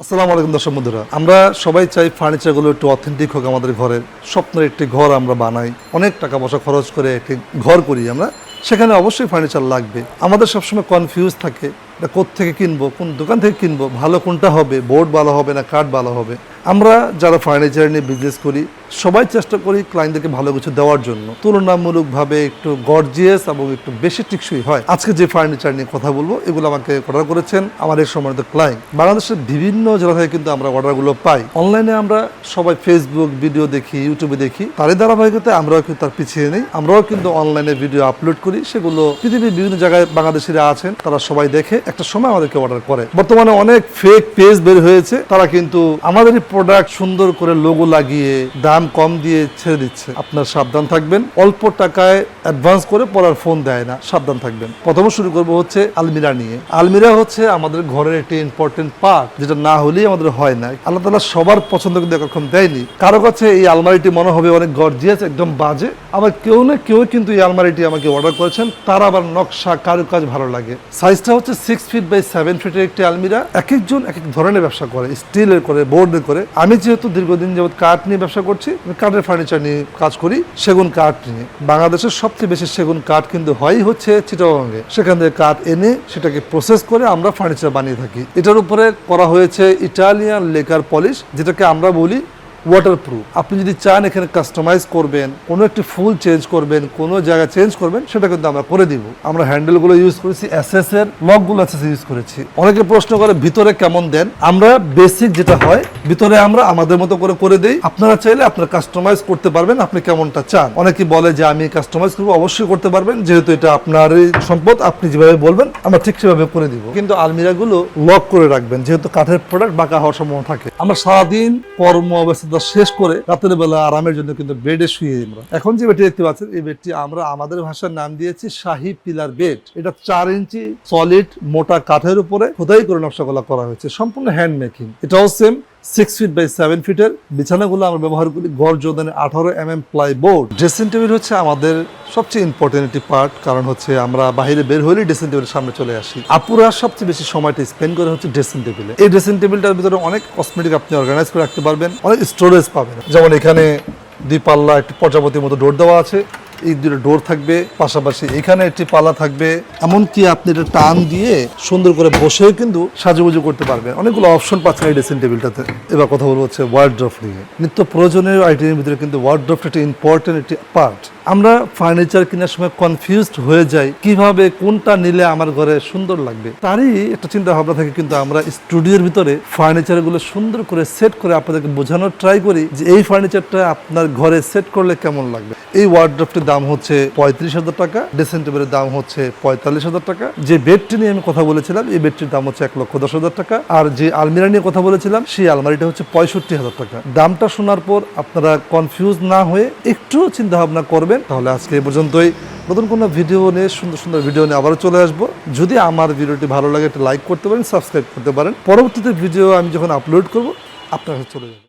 আসসালামু আলাইকুম দর্শক বন্ধুরা, আমরা সবাই চাই ফার্নিচারগুলো একটু অথেন্টিক হোক আমাদের ঘরের স্বপ্নের একটি ঘর আমরা বানাই, অনেক টাকা পয়সা খরচ করে একটি ঘর করি আমরা, সেখানে অবশ্যই ফার্নিচার লাগবে। আমাদের সবসময় কনফিউজ থাকে এটা থেকে কিনবো? কোন দোকান থেকে কিনবো? ভালো কোনটা হবে? বোর্ড ভালো হবে না কাঠ ভালো হবে? আমরা যারা ফার্নিচার নিয়ে বিজনেস করি, সবাই চেষ্টা করি ক্লায়েন্টদেরকে ভালো কিছু দেওয়ার জন্য। তুলনামূলকভাবে একটু গর্জিয়াস এবং একটু বেশি টিকসই হয়। আজকে যে ফার্নিচার নিয়ে কথা বলব, এগুলো আমাকে অর্ডার করেছেন আমার এই সম্মানিত ক্লায়েন্ট বাংলাদেশের বিভিন্ন জেলা থেকে কিন্তু আমরা অর্ডারগুলো পাই। অনলাইনে আমরা সবাই ফেসবুক ভিডিও দেখি ইউটিউবে দেখি। তারই ধারাবাহিকতায় আমরাও কিন্তু তার পিছিয়ে নেই। আমরাও কিন্তু অনলাইনে ভিডিও আপলোড করি। সেগুলো পৃথিবীর বিভিন্ন জায়গায় বাংলাদেশিরা আছেন, তারা সবাই দেখে। একটা সময় আমাদেরকে অর্ডার করে। বর্তমানে অনেক ফেক পেজ বের হয়েছে, তারা কিন্তু আমাদের প্রোডাক্ট সুন্দর করে লোগো লাগিয়ে দাম কম দিয়ে ছেড়ে দিচ্ছে। আপনার সাবধান থাকবেন, অল্প টাকায় অ্যাডভান্স করে পড়ার ফোন দেয় না, সাবধান থাকবেন। প্রথমে শুরু করব হচ্ছে আলমিরা নিয়ে। আলমিরা হচ্ছে আমাদের ঘরের একটি ইম্পর্টেন্ট পার্ট যেটা না হলেই আমাদের হয় না। আল্লাহ তালা সবার পছন্দ কিন্তু এখন দেয়নি। কারও কাছে এই আলমারিটি মনে হবে অনেক গর্জিয়াস একদম বাজে। আবার কেউ না কেউ কিন্তু এই আলমারিটি আমাকে অর্ডার করেছেন, তার আবার নকশা, কারুকাজ ভালো লাগে। সাইজটা হচ্ছে সিক্স ফিট বাই সেভেন ফিটের একটি আলমিরা এক একজন এক এক ধরনের ব্যবসা করে স্টিলের করে বোর্ডের করে। আমি যেহেতু দীর্ঘদিন যাবত কাঠ নিয়ে ব্যবসা করছি কাঠের ফার্নিচার নিয়ে কাজ করি, সেগুন কাঠ নিয়ে। বাংলাদেশের সবচেয়ে বেশি সেগুন কাঠ কিন্তু হয় হচ্ছে চিটাগাঙ্গে সেখান থেকে কাঠ এনে সেটাকে প্রসেস করে আমরা ফার্নিচার বানিয়ে থাকি। এটার উপরে করা হয়েছে ইটালিয়ান লেকার পলিশ যেটাকে আমরা বলি ওয়াটারপ্রুফ আপনি যদি চান এখানে কাস্টমাইজ করবেন, কোনো একটি ফুল চেঞ্জ করবেন, কোনো জায়গা চেঞ্জ করবেন, সেটা কিন্তু আমরা করে দিব। আমরা হ্যান্ডেলগুলো ইউজ করেছি এসএস এর লকগুলো এসএস ইউজ করেছি। অনেকে প্রশ্ন করে, ভিতরে কেমন দেন? আমরা বেসিক যেটা হয়, ভিতরে আমরা আমাদের মতো করে করে দেই। আপনারা চাইলে আপনারা কাস্টমাইজ করতে পারবেন, আপনি কেমনটা চান। অনেকে বলে যে, আমি কাস্টমাইজ করব, অবশ্যই করতে পারবেন। যেহেতু এটা আপনার সম্পদ, আপনি যেভাবে বলবেন, আমরা ঠিক সেভাবে করে দিব। কিন্তু আলমিরাগুলো লক করে রাখবেন, যেহেতু কাঠের প্রোডাক্ট বাঁকা হওয়ার সম্ভাবনা থাকে। আমরা সারাদিন কর্ম অবস্থা শেষ করে রাতের বেলা আরামের জন্য কিন্তু বেডে শুয়ে আমরা। এখন যে বেডটি দেখতে পাচ্ছেন, এই বেডটি আমরা আমাদের ভাষার নাম দিয়েছি শাহী পিলার বেড। এটা চার ইঞ্চি সলিড মোটা কাঠের উপরে খোদাই করে নকশা করা হয়েছে। সম্পূর্ণ হ্যান্ড মেকিং এটাও same six feet by seven ফিটের বিছানাগুলো আমরা ব্যবহার করি গড় যোদানের আঠারো M M ply board dressing table হচ্ছে আমাদের সবচেয়ে ইম্পর্টেন্ট একটি পার্ট কারণ হচ্ছে আমরা বাইরে বের হলেই ড্রেসিং টেবিলের সামনে চলে আসি। আপুরা সবচেয়ে বেশি সময়টা স্পেন্ড করে হচ্ছে ড্রেসিং টেবিলে এই ড্রেসিং টেবিলটার ভিতরে অনেক কসমেটিক আপনি অর্গানাইজ করে রাখতে পারবেন, অনেক স্টোরেজ পাবেন। যেমন এখানে দুই পাল্লা একটি প্রজাপতির মতো ডোর দেওয়া আছে। এই দুটো ডোর থাকবে, পাশাপাশি এখানে একটি পালা থাকবে। এমনকি আপনি এটা টান দিয়ে সুন্দর করে বসেও কিন্তু সাজুগুজু করতে পারবেন। অনেকগুলো অপশন পাচ্ছেন এই ড্রেসিং টেবিলটাতে এবার কথা বলব হচ্ছে ওয়ার্ড ড্রফ নিয়ে। নিত্য প্রয়োজনীয় আইটেমের ভিতরে কিন্তু ওয়ার্ড্রফটা একটি ইম্পর্টেন্ট একটি পার্ট আমরা ফার্নিচার কেনার সময় কনফিউজড হয়ে যাই, কীভাবে কোনটা নিলে আমার ঘরে সুন্দর লাগবে? তারই একটা চিন্তা ভাবনা থেকে কিন্তু আমরা স্টুডিওর ভিতরে ফার্নিচারগুলো সুন্দর করে সেট করে আপনাদেরকে বোঝানোর ট্রাই করি যে এই ফার্নিচারটা আপনার ঘরে সেট করলে কেমন লাগবে। এই ওয়ার্ড্রফটির দাম হচ্ছে পঁয়ত্রিশ হাজার টাকা ড্রেসিং টেবিলের দাম হচ্ছে পঁয়তাল্লিশ হাজার টাকা, যে বেডটি নিয়ে আমি কথা বলেছিলাম, এই বেডটির দাম হচ্ছে এক লক্ষ দশ হাজার টাকা, আর যে আলমিরা নিয়ে কথা বলেছিলাম, সেই আলমারিটা হচ্ছে পঁয়ষট্টি হাজার টাকা। দামটা শোনার পর আপনারা কনফিউজ না হয়ে একটু চিন্তা ভাবনা করবেন তাহলে আজকে এই পর্যন্তই। নতুন কোনো ভিডিও নিয়ে, সুন্দর সুন্দর ভিডিও নিয়ে আবারও চলে আসব। যদি আমার ভিডিওটি ভালো লাগে, একটা লাইক করতে পারেন, সাবস্ক্রাইব করতে পারেন। পরবর্তীতে ভিডিও আমি যখন আপলোড করব, আপনার কাছে চলে যাবে।